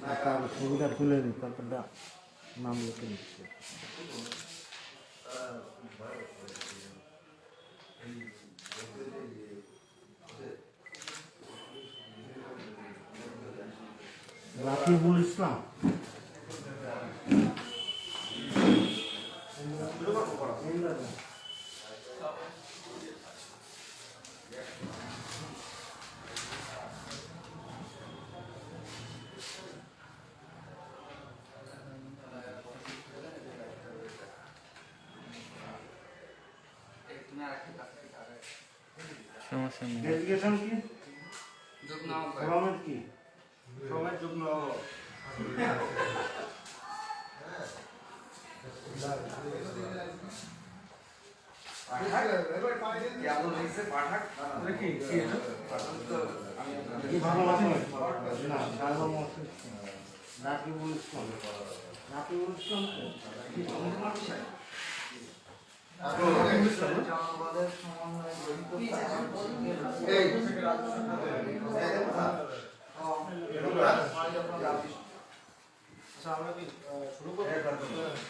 তার ছবিটা তুলে নিই তারপর নাম লিখে নিচ্ছে। রাকিবুল ইসলাম। সমস্যা ডেলিগেশন কি? ফরমেট কি? কি না সাহেব মহাশয় রাকিবুল ইসলাম রাকিবুল ইসলাম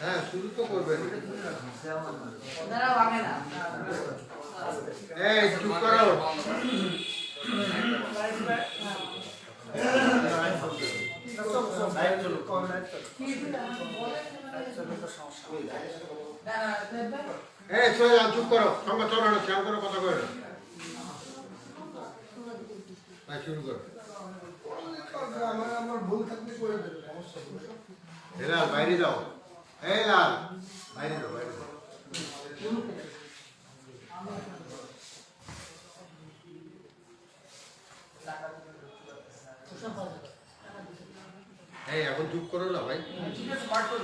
হ্যাঁ শুরু তো করবেন এই চুপ করো এই যাও চুপ করো। সঙ্গে চলো না করো কথা কয় না। হ্যাঁ শুরু করো। এ লাল বাইরে যাও। এই লাল, বাইরে যাও বাইরে যাও। এখন চুপ করো না, ভাই। এই আপনারা স্টার্ট করো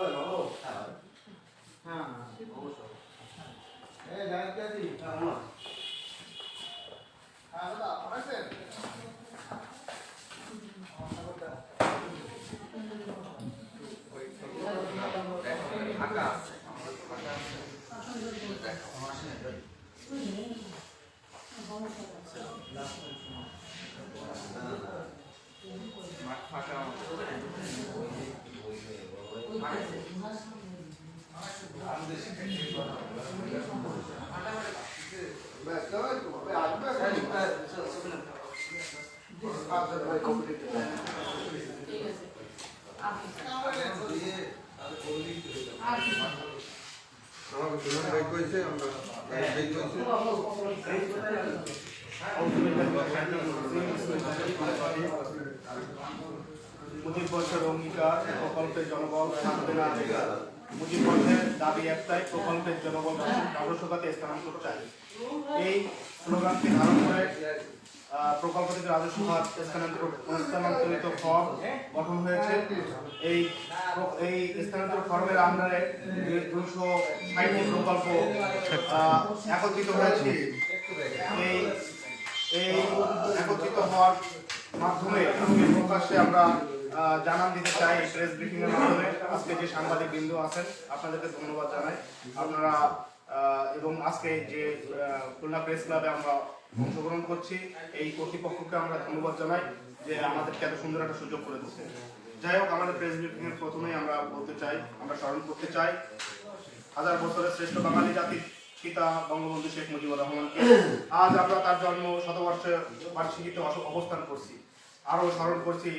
আর অবশ্যই হ্যাঁ হয়েছে আমরা বেগ হয়েছে বর্ষের অঙ্গীকার প্রকল্পের জনবল না দাবি একটাই, প্রকল্পের জনবল আদর্শকাতে স্থানান্তর চাই। এই স্লোগানকে ধারণ করে প্রকল্প থেকে রাজস্ব খাত স্থানান্তর, স্থানান্তরিত ফর্ম গঠন হয়েছে। এই এই স্থানান্তর ফর্মের আন্ডারে দুশো ষাটটি প্রকল্প একত্রিত হয়েছে। এই এই একত্রিত হওয়ার মাধ্যমে প্রকাশ্যে আমরা জানান দিতে চাই প্রেস ব্রিফিং এর মাধ্যমে। আজকে যে সাংবাদিক বিন্দু আছেন, আপনাদেরকে ধন্যবাদ জানাই। আপনারা এবং আজকে যে খুলনা প্রেস ক্লাবে আমরা অংশগ্রহণ করছি, এই কর্তৃপক্ষকে আমরা ধন্যবাদ জানাই যে আমাদেরকে এত সুন্দর একটা সুযোগ করে দিচ্ছে। যাই হোক, আমাদের প্রেস ব্রিফিং এর প্রথমেই আমরা বলতে চাই, আমরা স্মরণ করতে চাই, হাজার বছরের শ্রেষ্ঠ বাঙালি জাতির পিতা বঙ্গবন্ধু শেখ মুজিবুর রহমানকে। আজ আমরা তার জন্ম শতবর্ষ বার্ষিকীতে অবস্থান করছি। আরও স্মরণ করছি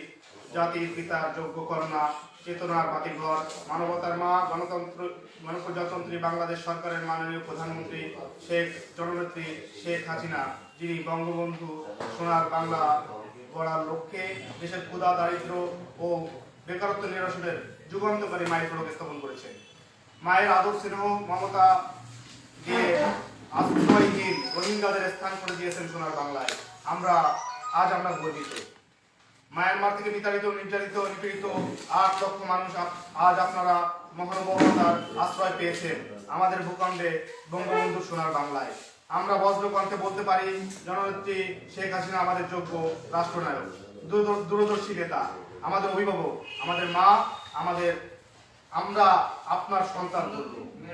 জাতির পিতার যোগ্য করোনা চেতনার বাতিঘর, মানবতার মা, গণতন্ত্র, গণপ্রজাতন্ত্রী বাংলাদেশ সরকারের মাননীয় প্রধানমন্ত্রী শেখ জননেত্রী শেখ হাসিনা, যিনি বঙ্গবন্ধু সোনার বাংলা গড়ার লক্ষ্যে দেশের ক্ষুদা দারিদ্র ও বেকারত্ব নিরসনের যুগান্তকারী মায়ের ফলক স্থাপন করেছেন। মায়ের আদর, স্নেহ, মমতা দিয়ে আশ্রয়হীন রোহিঙ্গাদের স্থান করে দিয়েছেন সোনার বাংলায়। আমরা, আজ আমরা গর্বিত। মায়ানমার থেকে বিতাড়িত, নির্যাতিত, নিপীড়িত আট লক্ষ মানুষ আজ আপনারা মহানুভবতার আশ্রয় পেয়েছেন আমাদের ভূখণ্ডে বঙ্গবন্ধু সোনার বাংলায়। আমরা বজ্রকণ্ঠে বলতে পারি, জননেত্রী শেখ হাসিনা আমাদের যোগ্য রাষ্ট্রনায়ক দূরদর্শী নেতা, আমাদের অভিভাবক, আমাদের মা, আমাদের আমরা আপনার সন্তান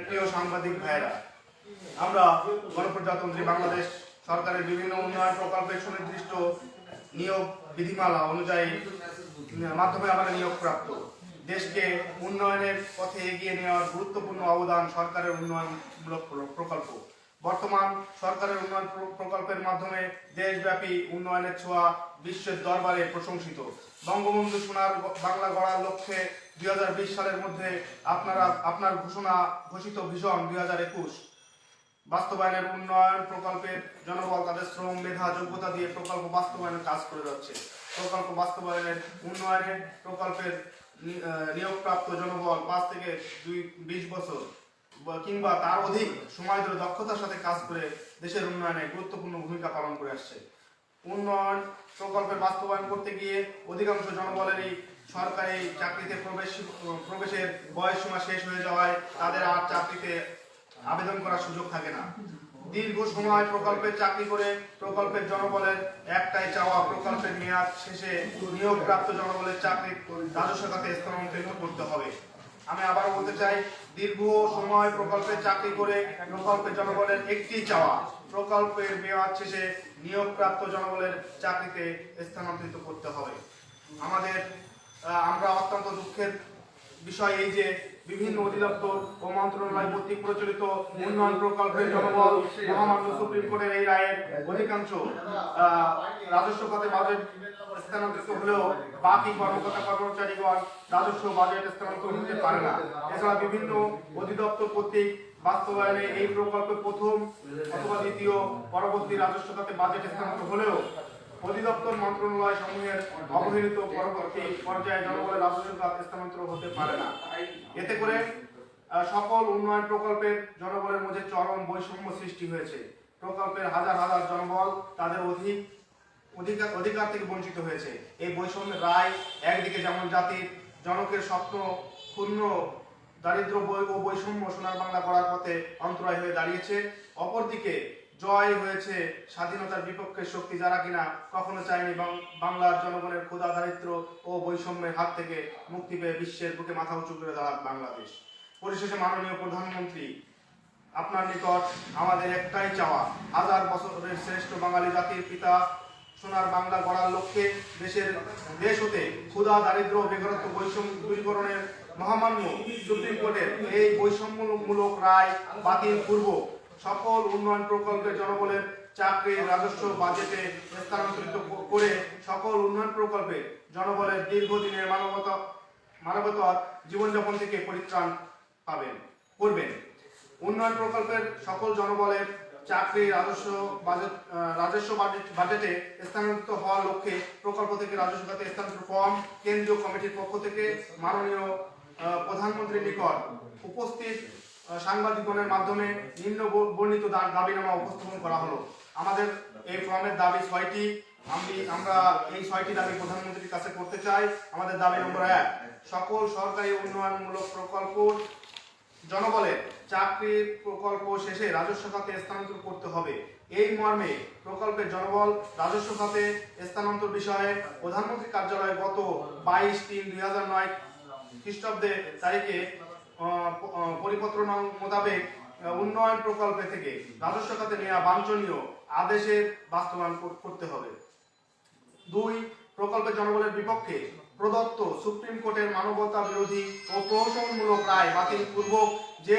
প্রিয় সাংবাদিক ভাইয়েরা। আমরা গণপ্রজাতন্ত্রী বাংলাদেশ সরকারের বিভিন্ন উন্নয়ন প্রকল্পের সুনির্দিষ্ট নিয়োগ বিধিমালা অনুযায়ী মাধ্যমে আমরা নিয়োগপ্রাপ্ত। দেশকে উন্নয়নের পথে এগিয়ে নেওয়ার গুরুত্বপূর্ণ অবদান সরকারের উন্নয়নমূলক প্র- প্রকল্প। বর্তমান সরকারের উন্নয়ন প্রকল্পের মাধ্যমে দেশব্যাপী উন্নয়নের ছোঁয়া বিশ্বের দরবারে প্রশংসিত। বঙ্গবন্ধু সোনার বাংলা গড়ার লক্ষ্যে দুই হাজার বিশ সালের মধ্যে আপনারা আপনার ঘোষণা ঘোষিত ভিশন দুই বাস্তবায়নের উন্নয়ন প্রকল্পের জনবল, তাদের শ্রম, মেধা, যোগ্যতা দিয়ে প্রকল্প বাস্তবায়নের কাজ করে যাচ্ছে। প্রকল্প বাস্তবায়নের উন্নয়নের প্রকল্পের নিয়োগপ্রাপ্ত জনবল পাঁচ থেকে দুই, বিশ বছর কিংবা তার অধিক সময় ধরে দক্ষতার সাথে কাজ করে দেশের উন্নয়নে গুরুত্বপূর্ণ ভূমিকা পালন করে আসছে। উন্নয়ন প্রকল্পের বাস্তবায়ন করতে গিয়ে অধিকাংশ জনবলেরই সরকারি চাকরিতে প্রবেশ, প্রবেশের বয়স সীমা শেষ হয়ে যাওয়ায় তাদের আর চাকরিতে আবেদন করার সুযোগ থাকে না। দীর্ঘ সময় প্রকল্পের চাকরি করে প্রকল্পের জনবলের একটাই চাওয়া প্রকল্পের মেয়াদ শেষে নিয়োগপ্রাপ্ত জনবলের চাকরি রাজস্ব খাতে স্থানান্তরিত করতে হবে। আমি আবার বলতে চাই, দীর্ঘ সময় প্রকল্পের চাকরি করে প্রকল্পের জনবলের একটি চাওয়া প্রকল্পের মেয়াদ শেষে নিয়োগপ্রাপ্ত জনবলের চাকরিতে স্থানান্তরিত করতে হবে। আমাদের আমরা অত্যন্ত দুঃখের বিষয় এই যে বিভিন্ন অধিদপ্তর ও মন্ত্রণালয় কর্তৃক প্রচলিত উন্নয়ন প্রকল্পের জনবল মহামান্য সুপ্রিম কোর্টের এই রায়ের অধিকাংশ রাজস্ব খাতে বাজেট স্থানান্তরিত হলেও বাকি কর্মকর্তা কর্মচারীগণ রাজস্ব বাজেট স্থানান্তর হতে পারে না। এছাড়া বিভিন্ন অধিদপ্তর কর্তৃক বাস্তবায়নে এই প্রকল্পে প্রথম অথবা দ্বিতীয় পরবর্তী রাজস্ব খাতে বাজেট স্থানান্তর হলেও অধিদপ্তর মন্ত্রণালয় সমূহের অবহেলিত পরবর্তী পর্যায়ে জনগণের রাজস্ব স্থানান্তর হতে পারে না। এতে করে সকল উন্নয়ন প্রকল্পের জনবলের মধ্যে চরম বৈষম্য সৃষ্টি হয়েছে। প্রকল্পের হাজার হাজার জনবল তাদের অধিক, অধিকার অধিকার থেকে বঞ্চিত হয়েছে। এই বৈষম্যের রায় একদিকে যেমন জাতির জনকের স্বপ্ন, ক্ষুণ্ণ দারিদ্র ও বৈষম্য সোনার বাংলা করার পথে অন্তরায় হয়ে দাঁড়িয়েছে, অপরদিকে জয় হয়েছে, স্বাধীনতার বিপক্ষে শক্তি যারা কিনা কখনো চায়নি বাংলার জনগণের ক্ষুধা দারিদ্র ও বৈষম্যের হাত থেকে মুক্তি পেয়ে বিশ্বের বুকে মাথা উঁচু করে দাঁড়াক বাংলাদেশ। পরিশেষে মাননীয় প্রধানমন্ত্রী, আপনার নিকট আমাদের একটাই চাওয়া, হাজার বছরের শ্রেষ্ঠ বাঙালি জাতির পিতা সোনার বাংলা গড়ার লক্ষ্যে দেশের দেশ হতে ক্ষুধা দারিদ্র বেকারত্ব, বৈষম্য দূরীকরণের মহামান্য সুপ্রিম কোর্টের এই বৈষম্যমূলক রায় বাতিল পূর্ব সকল উন্নয়ন প্রকল্পের জনবলের চাকরি, রাজস্ব, বাজেটে স্থানান্তরিত করে সকল উন্নয়ন প্রকল্পে জনবলের দীর্ঘদিনের মানবতা, মানবতার জীবনযাপন থেকে পরিত্রাণ পাবেন, করবেন। উন্নয়ন প্রকল্পের সকল জনবলের চাকরি, রাজস্ব, বাজেট রাজস্ব বাজেট- বাজেটে স্থানান্তরিত হওয়ার লক্ষ্যে প্রকল্প থেকে রাজস্ব খাতে স্থানান্তর ফর্ম কেন্দ্রীয় কমিটির পক্ষ থেকে মাননীয় প্রধানমন্ত্রীর নিকট উপস্থিত সাংবাদিকগণের মাধ্যমে নিম্ন বর্ণিত দাবিনামা উপস্থাপন করা হলো। আমাদের এই ফর্মের দাবি ছয়টি। আমি আমরা এই ছয়টি দাবি প্রধানমন্ত্রীর কাছে করতে চাই। আমাদের দাবি নম্বর এক, সকল সরকারি উন্নয়নমূলক প্রকল্প জনবলের চাকরির প্রকল্প শেষে রাজস্ব খাতে স্থানান্তর করতে হবে। এই মর্মে প্রকল্পের জনবল রাজস্ব খাতে স্থানান্তর বিষয়ে প্রধানমন্ত্রী কার্যালয়ে গত বাইশ তিন দুই হাজার নয় খ্রিস্টাব্দে তারিখে পরিপত্র মোতাবেক উন্নয়ন প্রকল্পে থেকে রাজস্ব খাতে নেওয়া বাঞ্ছনীয় আদেশের বাস্তবায়ন করতে হবে। দুই প্রকল্পের জনবলের বিপক্ষে প্রদত্ত সুপ্রিম কোর্টের মানবতা বিরোধী ও প্রহসনমূলক রায় বাতিল পূর্বক যে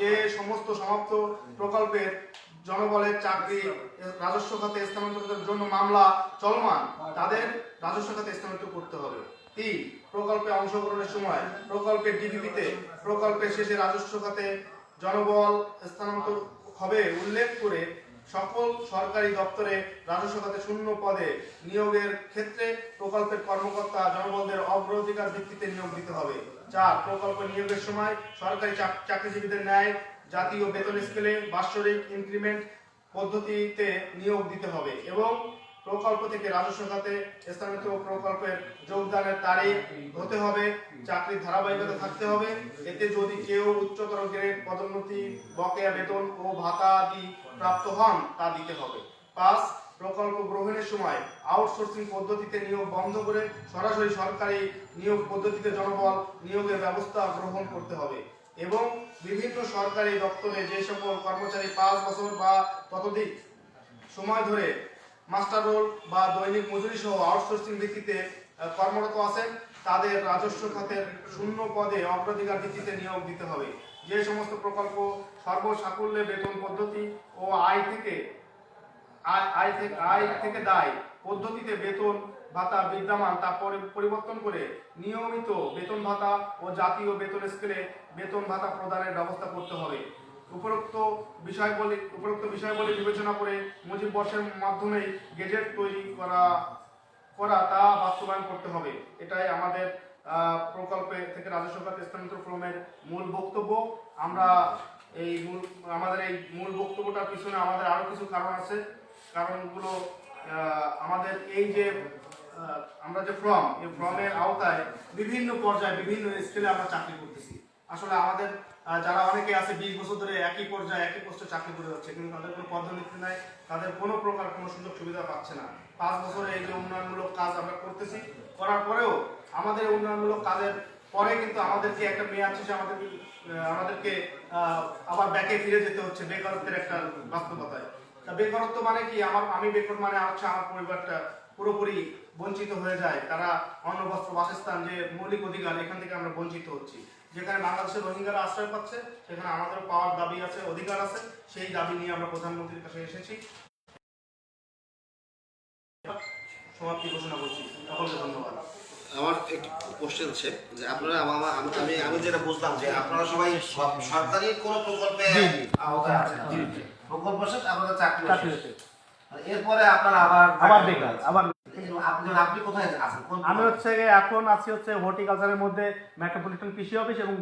যে সমস্ত সমাপ্ত প্রকল্পের জনবলের চাকরি, রাজস্ব খাতে স্থানান্তরের জন্য মামলা চলমান, তাদের রাজস্ব খাতে স্থানান্তর করতে হবে। তিন প্রকল্পে অংশগ্রহণের সময় প্রকল্পের ডিভিপিতে প্রকল্পের শেষে রাজস্ব খাতে জনবল স্থানান্তর হবে উল্লেখ করে সকল সরকারি দপ্তরে রাজস্ব খাতে শূন্য পদে নিয়োগের ক্ষেত্রে প্রকল্পের কর্মকর্তা জনবলদের অগ্রাধিকার ভিত্তিতে নিয়োগ দিতে হবে। চার, প্রকল্প নিয়োগের সময় সরকারি চাক- চাকরিজীবীদের ন্যায় জাতীয় বেতন স্কেলে বাৎসরিক ইনক্রিমেন্ট পদ্ধতিতে নিয়োগ দিতে হবে এবং প্রকল্প থেকে রাজস্ব খাতে স্থানান্তরিত প্রকল্পের যোগদানের তারিখ হতে হবে, চাকরির ধারাবাহিকতা থাকতে হবে। এতে যদি কেউ উচ্চতর গ্রেড পদোন্নতি, বকেয়া বেতন ও ভাতা আদি প্রাপ্ত হন, তা দিতে হবে। পাঁচ, প্রকল্প গ্রহণের সময় আউটসোর্সিং পদ্ধতিতে নিয়োগ বন্ধ করে সরাসরি সরকারি নিয়োগ পদ্ধতিতে জনবল নিয়োগের ব্যবস্থা গ্রহণ করতে হবে এবং বিভিন্ন সরকারি দপ্তরে যে সকল কর্মচারী পাঁচ বছর বা ততোধিক সময় ধরে মাস্টার রোল বা দৈনিক মজুরি সহ আউটসোর্সিং ভিত্তিতে কর্মরত আছেন। তাদের রাজস্ব খাতের শূন্য পদে অগ্রাধিকার ভিত্তিতে নিয়োগ দিতে হবে। যে সমস্ত প্রকল্প সর্বসাকুল্যে বেতন পদ্ধতি ও আয় থেকে আয় থেকে আয় থেকে দায় পদ্ধতিতে বেতন ভাতা বিদ্যমান তা পরিবর্তন করে নিয়মিত বেতন ভাতা ও জাতীয় বেতন স্কেলে বেতন ভাতা প্রদানের ব্যবস্থা করতে হবে। উপরোক্ত বিষয়গুলি উপরোক্ত বিষয়গুলি বিবেচনা করে মুজিব বর্ষের মাধ্যমে গেজেট তৈরি করা করা তা বাস্তবায়ন করতে হবে। এটাই আমাদের প্রকল্পে থেকে রাজস্ব খাতে স্থানান্তর ফর্মের মূল বক্তব্য। আমরা এই মূল, আমাদের এই মূল বক্তব্যটার পিছনে আমাদের আরও কিছু কারণ আছে। কারণগুলো আমাদের এই যে আমরা যে ফর্ম, এই ফর্মের আওতায় বিভিন্ন পর্যায়ে, বিভিন্ন স্কেলে আমরা চাকরি করতেছি। আসলে আমাদের যারা অনেকে আছে বিশ বছর ধরে একই পর্যায়ে একই পোস্টে চাকরি করে যাচ্ছে, কিন্তু তাদের কোনো পদোন্নতি নাই, তাদের কোনো প্রকার কোনো সুযোগ সুবিধা পাচ্ছে না। পাঁচ বছরে এই যে উন্নয়নমূলক কাজ আমরা করতেছি, করার পরেও আমাদের উন্নয়নমূলক কাজের পরে কিন্তু আমাদেরকে একটা মেয়াদ শেষে আমাদের আমাদেরকে আবার ব্যাকে ফিরে যেতে হচ্ছে বেকারত্বের একটা বাস্তবতায়। তা বেকারত্ব মানে কি? আমার, আমি বেকার মানে হচ্ছে আমার পরিবারটা পুরোপুরি বঞ্চিত হয়ে যায়। তারা অন্ন বস্ত্র বাসস্থান, যে মৌলিক অধিকার, এখান থেকে আমরা বঞ্চিত হচ্ছি। যেখানে বাংলাদেশের রোহিঙ্গারা আশ্রয় পাচ্ছে সেখানে আমাদের পাওয়ার দাবি আছে অধিকার আছে। সেই দাবি নিয়ে আমরা প্রধানমন্ত্রীর কাছে এসেছি। সমাপ্তি ঘোষণা করছি। সকলকে ধন্যবাদ। আমার একটি কোশ্চেন আছে যে আপনারা আমা- আমা- যেটা বুঝলাম যে আপনারা সবাই সরকারি কোনো প্রকল্পে আওতায় আছেন। প্রকল্প শেষ আপনাদের চাকরি এরপরে আপনারা আবার আবার বেকার আবার আপনি কোথায় আছেন? আমি হচ্ছে এখন আছি হচ্ছে হর্টিকালচারের মধ্যে মেট্রোপলিটন কৃষি অফিস এবং